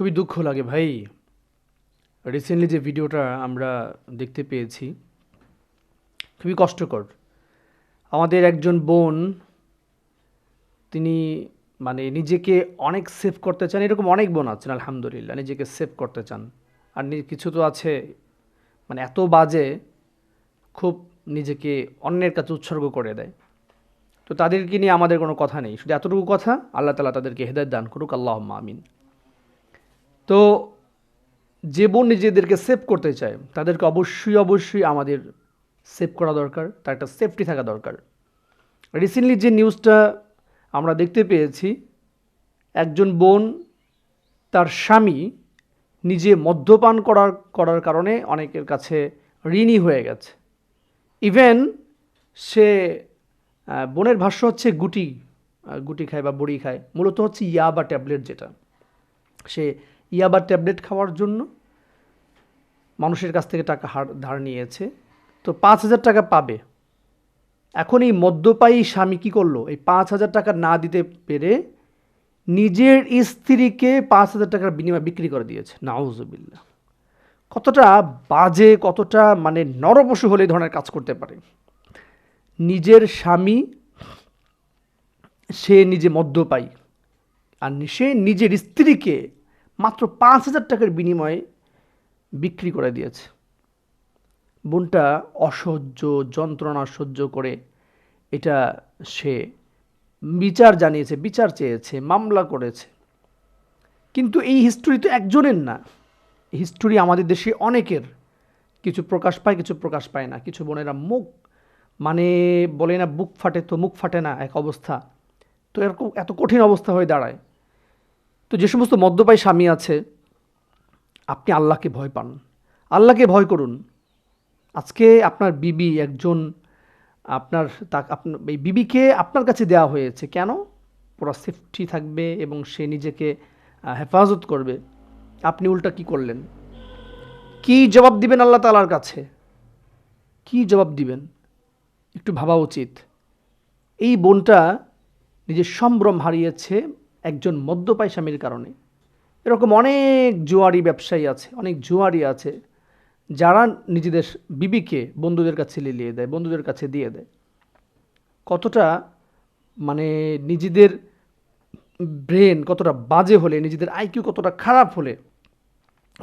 খুবই দুঃখ লাগে ভাই। রিসেন্টলি যে ভিডিওটা আমরা দেখতে পেয়েছি, খুবই কষ্টকর। আমাদের একজন বোন, তিনি মানে নিজেকে অনেক সেভ করতে চান, এরকম অনেক বোন আছেন, আলহামদুলিল্লাহ, নিজেকে সেভ করতে চান। আর কিছু তো আছে মানে এত বাজে, খুব নিজেকে অন্যের কাছে উৎসর্গ করে দেয়। তো তাদেরকে নিয়ে আমাদের কোনো কথা নেই। শুধু এতটুকু কথা, আল্লাহ তালা তাদেরকে হেদায়ত দান করুক আল্লাহ আমিন। তো যে বোন নিজেদেরকে সেভ করতে চায়, তাদেরকে অবশ্যই অবশ্যই আমাদের সেভ করা দরকার, তার একটা সেফটি থাকা দরকার। রিসেন্টলি যে নিউজটা আমরা দেখতে পেয়েছি, একজন বোন তার স্বামী নিজে মদ্যপান করার করার কারণে অনেকের কাছে ঋণী হয়ে গেছে। ইভেন সে বোনের ভাষ্য হচ্ছে গুটি গুটি খায় বা বড়ি খায়, মূলত হচ্ছে ইয়া বা ট্যাবলেট যেটা। সে ইয়াবা ট্যাবলেট খাওয়ার জন্য মানুষের কাছ থেকে টাকা হার ধার নিয়েছে। তো পাঁচ হাজার টাকা পাবে। এখন এই মদ্যপায়ী স্বামী কী করল? এই পাঁচ হাজার টাকা না দিতে পেরে নিজের স্ত্রীকে পাঁচ হাজার টাকার বিনিময়ে বিক্রি করে দিয়েছে। নাউজুবিল্লা কতটা বাজে, কতটা মানে নরপশু হলে ধরনের কাজ করতে পারে। নিজের স্বামী, সে নিজে মদ্যপায়ী। আর সে নিজের স্ত্রীকে মাত্র পাঁচ হাজার টাকার বিনিময়ে বিক্রি করে দিয়েছে। বোনটা অসহ্য, যন্ত্রণা সহ্য করে এটা সে বিচার জানিয়েছে, বিচার চেয়েছে, মামলা করেছে। কিন্তু এই হিস্টোরি তো একজনের না। হিস্টোরি আমাদের দেশে অনেকের। কিছু প্রকাশ পায়, কিছু প্রকাশ পায় না। কিছু বোনেরা মুখ মানে বলে না, বুক ফাটে তো মুখ ফাটে না এক অবস্থা। তো এরকম এত কঠিন অবস্থা হয়ে দাঁড়ায়। তো যে সমস্ত মদ্যপায়ী স্বামী আছে, আপনি আল্লাহকে ভয় পান। আল্লাহকে ভয় করুন। আজকে আপনার বিবি একজন আপনার তা আপনার এই বিবিকে আপনার কাছে দেওয়া হয়েছে। কেন? পুরো সেফটি থাকবে এবং সে নিজেকে হেফাজত করবে। আপনি উল্টা কি করলেন? কি জবাব দিবেন আল্লাহ তালার কাছে? কি জবাব দিবেন? একটু ভাবা উচিত। এই বোনটা নিজের সম্ভ্রম হারিয়েছে একজন মদ্যপায়ী স্বামীর কারণে। এরকম অনেক জুয়ারি ব্যবসায়ী আছে, অনেক জুয়ারি আছে, যারা নিজেদের বিবিকে বন্ধুদের কাছে লিলিয়ে দেয়, বন্ধুদের কাছে দিয়ে দেয়। কতটা মানে নিজেদের ব্রেন কতটা বাজে হলে, নিজেদের আইকিউ কতটা খারাপ হলে,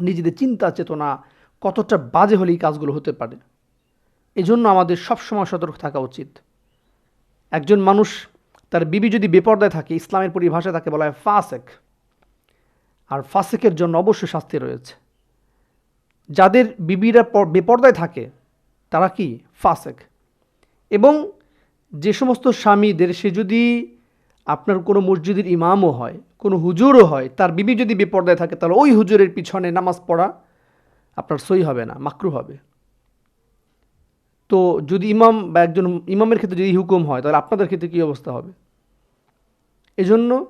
নিজেদের চিন্তা চেতনা কতটা বাজে হলে এই কাজগুলো হতে পারে? এজন্য আমাদের সবসময় সতর্ক থাকা উচিত। একজন মানুষ তার বিবি যদি বেপর্দায় থাকে, ইসলামের পরিভাষায় তাকে বলা হয় ফাসেক। আর ফাসেকের জন্য অবশ্যই শাস্তি রয়েছে। যাদের বিবিরা বেপর্দায় থাকে, তারা কি? ফাসেক। এবং যে সমস্ত স্বামীদের, সে যদি আপনার কোনো মসজিদের ইমামও হয়, কোনো হুজুরও হয়, তার বিবি যদি বেপর্দায় থাকে, তাহলে ওই হুজুরের পিছনে নামাজ পড়া আপনার সই হবে না, মাকরু হবে। তো যদি ইমাম বা একজন ইমামের ক্ষেত্রে যদি হুকুম হয়, তাহলে আপনাদের ক্ষেত্রে কী অবস্থা হবে? এজন্য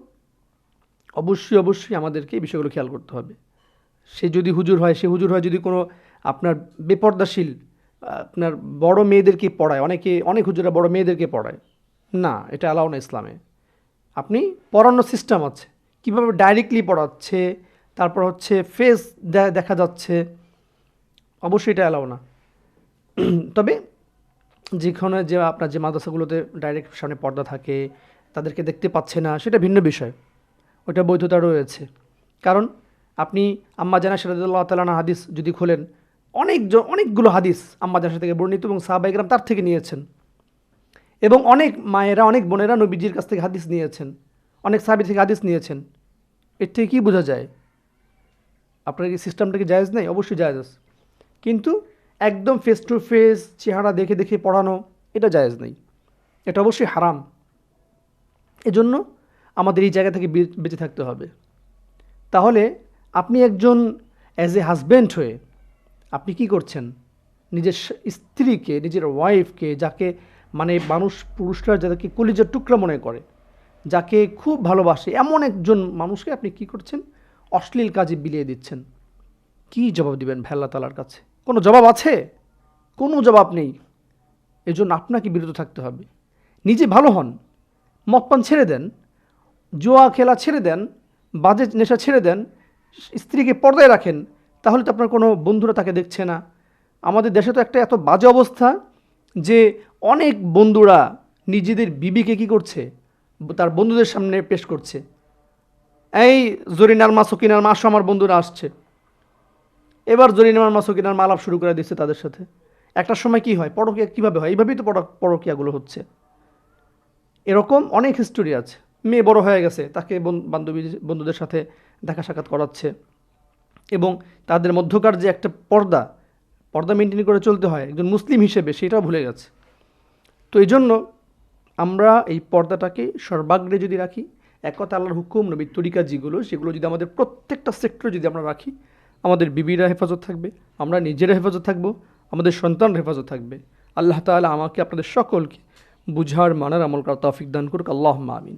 অবশ্যই অবশ্যই আমাদেরকে এই বিষয়গুলো খেয়াল করতে হবে। সে যদি হুজুর হয়, সে হুজুর হয় যদি কোনো আপনার বেপর্দাশীল, আপনার বড় মেয়েদেরকে পড়ায়, অনেকে, অনেক হুজুরা বড় মেয়েদেরকে পড়ায়। না, এটা অ্যালাউ না ইসলামে। আপনি পড়ানোর সিস্টেম আছে। কীভাবে ডাইরেক্টলি পড়াচ্ছে, তারপর হচ্ছে ফেস দেখা যাচ্ছে, অবশ্যই এটা অ্যালাউ না। তবে যেখানে যে আপনার যে মাদ্রাসাগুলোতে ডাইরেক্ট সামনে পর্দা থাকে, তাদেরকে দেখতে পাচ্ছে না, সেটা ভিন্ন বিষয়। ওটা বৈধতা রয়েছে। কারণ আপনি আম্মা জানা সিরাজুল্লাহ তালানা হাদিস যদি খোলেন, অনেক অনেকগুলো হাদিস আম্মা জানা থেকে বর্ণিত এবং সাহাবাইকরাম তার থেকে নিয়েছেন। এবং অনেক মায়েরা, অনেক বোনেরা নবীজির কাছ থেকে হাদিস নিয়েছেন। অনেক সাহাবি থেকে হাদিস নিয়েছেন। এর থেকে কী বোঝা যায়? আপনার এই সিস্টেমটা কি জায়জ নেই? অবশ্যই জায়েজ কিন্তু একদম ফেস টু ফেস চেহারা দেখে দেখে পড়ানো, এটা জায়েজ নেই। এটা অবশ্যই হারাম। এজন্য আমাদের এই জায়গা থেকে বেঁচে থাকতে হবে। তাহলে আপনি একজন অ্যাজ এ হাজব্যান্ড হয়ে আপনি কি করছেন? নিজের স্ত্রীকে, নিজের ওয়াইফকে যাকে মানে মানুষ, পুরুষরা যাদেরকে কলিজার টুকরা মনে করে, যাকে খুব ভালোবাসে, এমন একজন মানুষকে আপনি কি করছেন? অশ্লীল কাজে বিলিয়ে দিচ্ছেন। কি জবাব দিবেন ভেল্লা তালার কাছে? কোনো জবাব আছে? কোনো জবাব নেই। এজন্য আপনাকে বিরত থাকতে হবে। নিজে ভালো হন। মদ পান ছেড়ে দেন। জুয়া খেলা ছেড়ে দেন। বাজে নেশা ছেড়ে দেন। স্ত্রীকে পর্দায় রাখেন। তাহলে তো আপনার কোনো বন্ধুরা তাকে দেখছে না। আমাদের দেশে তো একটা এত বাজে অবস্থা যে অনেক বন্ধুরা নিজেদের বিবিকে কি করছে? তার বন্ধুদের সামনে পেশ করছে। এই জরিনার মা, সকিনার মা আমার বন্ধুরা আসছে। এবার জরিনার মা সকিনার মা শুরু করে দিচ্ছে তাদের সাথে। একটা সময় কি হয়? পরকিয়া কীভাবে হয়? এইভাবেই তো পর- পরকিয়াগুলো হচ্ছে। এরকম অনেক হিস্টোরি আছে। মেয়ে বড় হয়ে গেছে, তাকে বন- বান্ধবী বন্ধুদের সাথে দেখা সাক্ষাৎ করাচ্ছে। এবং তাদের মধ্যকার যে একটা পর্দা পর্দা মেনটেন করে চলতে হয়, একজন মুসলিম হিসেবে, সেটাও ভুলে গেছে। তো এই জন্য আমরা এই পর্দাটাকে সর্বাগ্রে যদি রাখি, এক কথা আল্লাহর হুকুম, নবীর তরিকা যেগুলো সেগুলো যদি আমাদের প্রত্যেকটা সেক্টরে যদি আমরা রাখি আমাদের বিবিরা হেফাজত থাকবে, আমরা নিজেরা হেফাজত থাকব, আমাদের সন্তানরা হেফাজত থাকবে। আল্লাহ তালা আমাকে আপনাদের সকলকে বুঝার, মানার, আমল করার তফিক দান করুক। আল্লাহ আমিন।